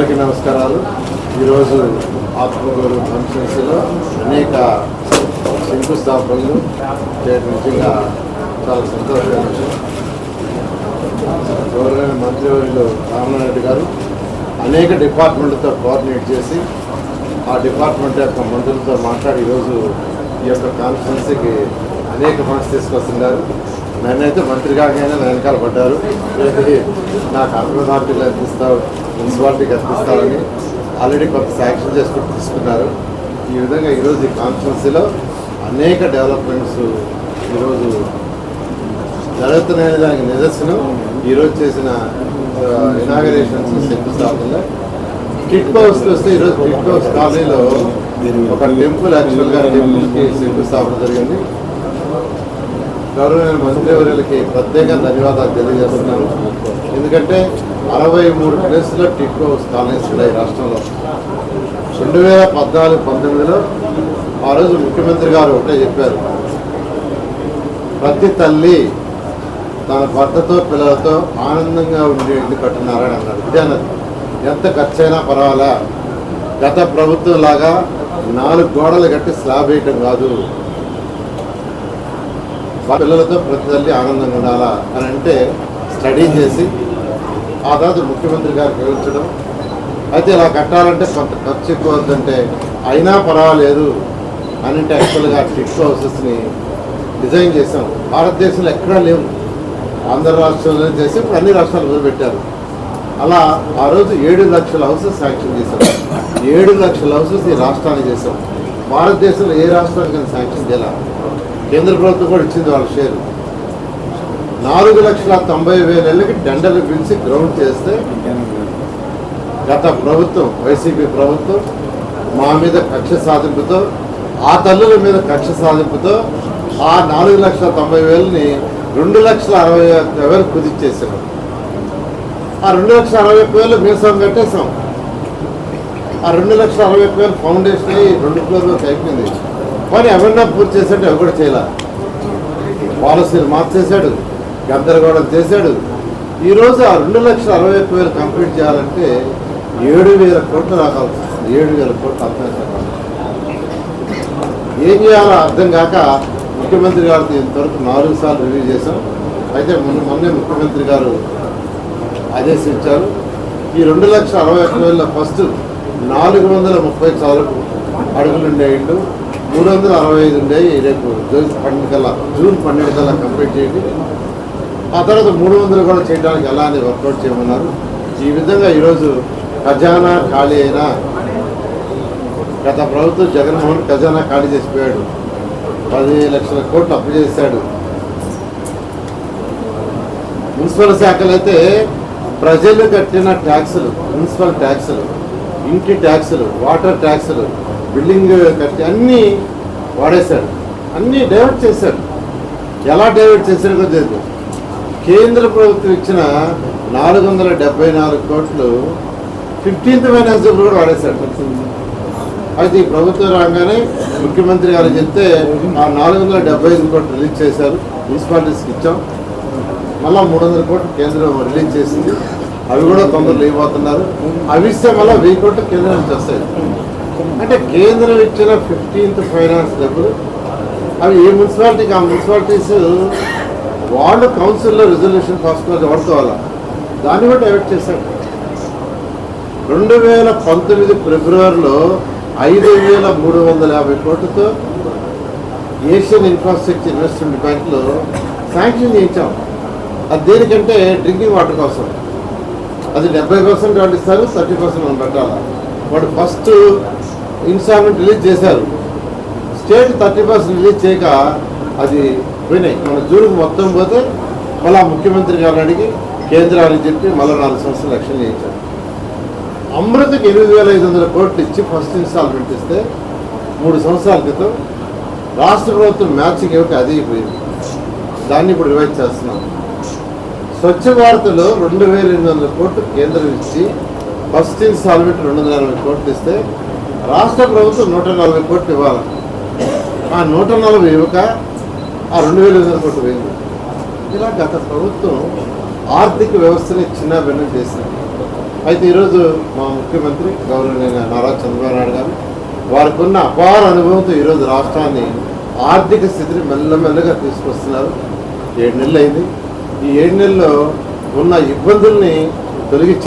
అందరికీ నమస్కారాలు. ఈరోజు ఆత్మగూరు కాన్ఫరెన్స్లో అనేక శంకుస్థాపనలు నిజంగా చాలా సంతోషంగా గౌరవ మంత్రివర్యులు రామారెడ్డి గారు అనేక డిపార్ట్మెంట్లతో కోఆర్డినేట్ చేసి ఆ డిపార్ట్మెంట్ యొక్క మంత్రులతో మాట్లాడి ఈరోజు ఈ యొక్క కాన్ఫరెన్స్కి అనేక ఫండ్స్ తీసుకొస్తున్నారు. నేనైతే మంత్రిగా నేను వెనకాల పడ్డారు. నాకు అర్థం అనిపిస్తూ అందిస్తావు మున్సిపాలిటీకి అందిస్తామని ఆల్రెడీ కొంత శాంక్షన్ చేసుకుని తీసుకున్నారు. ఈ విధంగా ఈరోజు ఈ కాన్స్టిట్యున్సీలో అనేక డెవలప్మెంట్స్ ఈరోజు జరుగుతున్నాయని దానికి నిదర్శనం. ఈరోజు చేసిన ఇనాగరేషన్స్ శంకుస్థాపనలో. కిట్ హౌస్ వస్తే ఈరోజు కిట్ హౌస్ కాలనీలో ఒక టెంపుల్ యాక్చువల్గా టెంపుల్కి శంకుస్థాపన జరిగింది. గౌరవమైన మంత్రివర్యులకి ప్రత్యేక ధన్యవాదాలు తెలియజేస్తున్నాను. ఎందుకంటే అరవై మూడు ప్లేస్లో టిక్కో హౌస్ కాలనీస్ ఉన్నాయి రాష్ట్రంలో. రెండు వేల పద్నాలుగు పంతొమ్మిదిలో ఆ రోజు ముఖ్యమంత్రి గారు ఒకటే చెప్పారు. ప్రతి తల్లి తన భర్తతో పిల్లలతో ఆనందంగా ఉండే ఇల్లు కట్టున్నారని అన్నాడు. ఇదే ఎంత ఖర్చైనా పర్వాలా? గత ప్రభుత్వం లాగా నాలుగు గోడలు కట్టి స్లాబ్ వేయటం కాదు. పిల్లలతో ప్రతి తల్లి ఆనందంగా ఉండాలా అని అంటే స్టడీ చేసి ఆ తర్వాత ముఖ్యమంత్రి గారు వివరించడం అయితే ఇలా కట్టాలంటే కొంత ఖర్చు ఎక్కువ అవుతుందంటే అయినా పర్వాలేదు అని అంటే యాక్చువల్గా టిక్ హౌసెస్ని డిజైన్ చేసాం భారతదేశంలో ఎక్కడా లేవు. ఆంధ్ర రాష్ట్రంలో చేసి ఇప్పుడు అన్ని రాష్ట్రాలు మొదలుపెట్టారు అలా ఆ రోజు ఏడు లక్షల హౌసెస్ శాంక్షన్ చేశాం. ఏడు లక్షల హౌసెస్ ఈ రాష్ట్రానికి చేసాం భారతదేశంలో ఏ రాష్ట్రానికి శాంక్షన్ చేయాలి? కేంద్ర ప్రభుత్వం కూడా ఇచ్చింది వాళ్ళ షేర్. నాలుగు లక్షల తొంభై వేలకి డెండలు పిలిచి గ్రౌండ్ చేస్తే గత ప్రభుత్వం వైసీపీ ప్రభుత్వం మా మీద కక్ష సాధింపుతో ఆ తల్లుల మీద కక్ష సాధింపుతో ఆ నాలుగు లక్షల తొంభై వేలని రెండు లక్షల అరవై ఒక్క వేలు కుదిచ్చేసాం ఆ రెండు లక్షల అరవై ఒక్క వేలు మీసం కట్టేసాం ఆ రెండు లక్షల అరవై ఒక్క వేలు ఫౌండేషన్ అయ్యి రెండు ఫ్లోర్లోకి అయిపోయింది. కానీ ఎవరన్నా పూర్తి చేశాడు ఎవరు కూడా చేయాల? పాలసీలు మార్చేశాడు గందరగోళం చేశాడు. ఈరోజు ఆ రెండు లక్షల అరవై ఒక్క వేలు కంప్లీట్ చేయాలంటే ఏడు వేల కోట్లు రాకాల్సి వస్తుంది. ఏడు వేల కోట్లు అర్థం ఏం చేయాలో అర్థం కాక ముఖ్యమంత్రి గారితో ఇంతవరకు నాలుగు సార్లు రివ్యూ చేశాం. అయితే మొన్న మొన్నే ముఖ్యమంత్రి గారు ఆదేశించారు. ఈ రెండు లక్షల అరవై ఒక్క వేల ఫస్ట్ నాలుగు వందల ముప్పై చాలకు అడుగులు ఉండే మూడు వందల అరవై ఐదు ఉండే రేపు జూన్ పన్నెండు కల్లా జూన్ పన్నెండు కల్లా కంప్లీట్ చేయండి. ఆ తర్వాత మూడు వందలు కూడా చేయడానికి ఎలా అని వర్కౌట్ చేయమన్నారు. ఈ విధంగా ఈరోజు ఖజానా ఖాళీ అయినా గత ప్రభుత్వం జగన్మోహన్ ఖజానా ఖాళీ చేసిపోయాడు. పది లక్షల కోట్లు అప్పు చేశాడు. మున్సిపల్ శాఖలు అయితే ప్రజలు కట్టిన ట్యాక్సులు మున్సిపల్ ట్యాక్సులు ఇంటి ట్యాక్సులు వాటర్ ట్యాక్సులు బిల్డింగ్ కట్టి అన్నీ వాడేశాడు అన్నీ డైవర్ట్ చేశాడు ఎలా డైవర్ట్ చేశాడో కూడా తెలియదు కేంద్ర ప్రభుత్వం ఇచ్చిన నాలుగు వందల డెబ్బై నాలుగు కోట్లు ఫిఫ్టీన్త్ ఫైనాన్స్ కూడా వాడేశాడు అయితే ఈ ప్రభుత్వం రాగానే ముఖ్యమంత్రి గారు చెప్తే ఆ నాలుగు వందల డెబ్బై ఐదు కోట్లు రిలీజ్ చేశారు. మున్సిపాలిటీస్కి ఇచ్చాం. మళ్ళా మూడు వందల కోట్లు కేంద్రం రిలీజ్ చేసింది. అవి కూడా తొందరలు ఇవ్వబోతున్నారు అవి ఇస్తే మళ్ళీ వెయ్యి కోట్లు కేంద్రం నుంచి వస్తాయి. అంటే కేంద్రం ఇచ్చిన ఫిఫ్టీన్త్ ఫైనాన్స్ డబ్బులు అవి ఏ మున్సిపాలిటీకి ఆ మున్సిపాలిటీస్ వాళ్ళు కౌన్సిల్లో రిజల్యూషన్ పాస్ వాడుకోవాలా? దాన్ని కూడా డైవర్ట్ చేశాడు రెండు వేల పంతొమ్మిది ఫిబ్రవరిలో ఐదు వేల మూడు వందల యాభై కోట్లతో ఏషియన్ ఇన్ఫ్రాస్ట్రక్చర్ ఇన్వెస్ట్మెంట్ బ్యాంక్లో శాంక్షన్ చేయించాం. అది దేనికంటే డ్రింకింగ్ వాటర్ కోసం. అది డెబ్బై పర్సెంట్ వాళ్ళు ఇస్తారు థర్టీ పర్సెంట్ మనం పెట్టాలి? వాడు ఫస్ట్ ఇన్స్టాల్మెంట్ రిలీజ్ చేశారు. స్టేట్ థర్టీ పర్సెంట్ రిలీజ్ చేయక అది పోయినాయి. మన జూన్కి మొత్తం పోతే మళ్ళా ముఖ్యమంత్రి గారిని అడిగి కేంద్రాన్ని చెప్పి మళ్ళీ నాలుగు సంవత్సరాలు ఎలక్షన్ చేయించారు. అమృతకి ఎనిమిది వేల ఐదు వందల కోట్లు ఇచ్చి ఫస్ట్ ఇన్స్టాల్మెంట్ ఇస్తే మూడు సంవత్సరాల క్రితం రాష్ట్ర ప్రభుత్వం మ్యాచింగ్ ఇవ్వక అది అయిపోయింది. దాన్ని ఇప్పుడు రివైజ్ చేస్తున్నాం. స్వచ్ఛ భారత్లో రెండు వేల ఎనిమిది వందల కోట్లు కేంద్రం ఇచ్చి ఫస్ట్ ఇన్స్టాల్మెంట్ రెండు వందల ఎనభై కోట్లు ఇస్తే రాష్ట్ర ప్రభుత్వం నూట నలభై కోట్లు ఇవ్వాలి. ఆ నూట నలభై ఇవ్వక ఆ రెండు వేల ఐదు కోట్లు పోయింది ఇలా గత ప్రభుత్వం ఆర్థిక వ్యవస్థని చిన్న భిన్నం చేసింది. అయితే ఈరోజు మా ముఖ్యమంత్రి గౌరవనీయ నారా చంద్రబాబు నాయుడు గారు వారికి ఉన్న అపార అనుభవంతో ఈరోజు రాష్ట్రాన్ని ఆర్థిక స్థితిని మెల్లమెల్లగా తీసుకొస్తున్నారు. ఏడు నెలలు అయింది ఈ ఏడు నెలల్లో ఉన్న ఇబ్బందుల్ని తొలగించి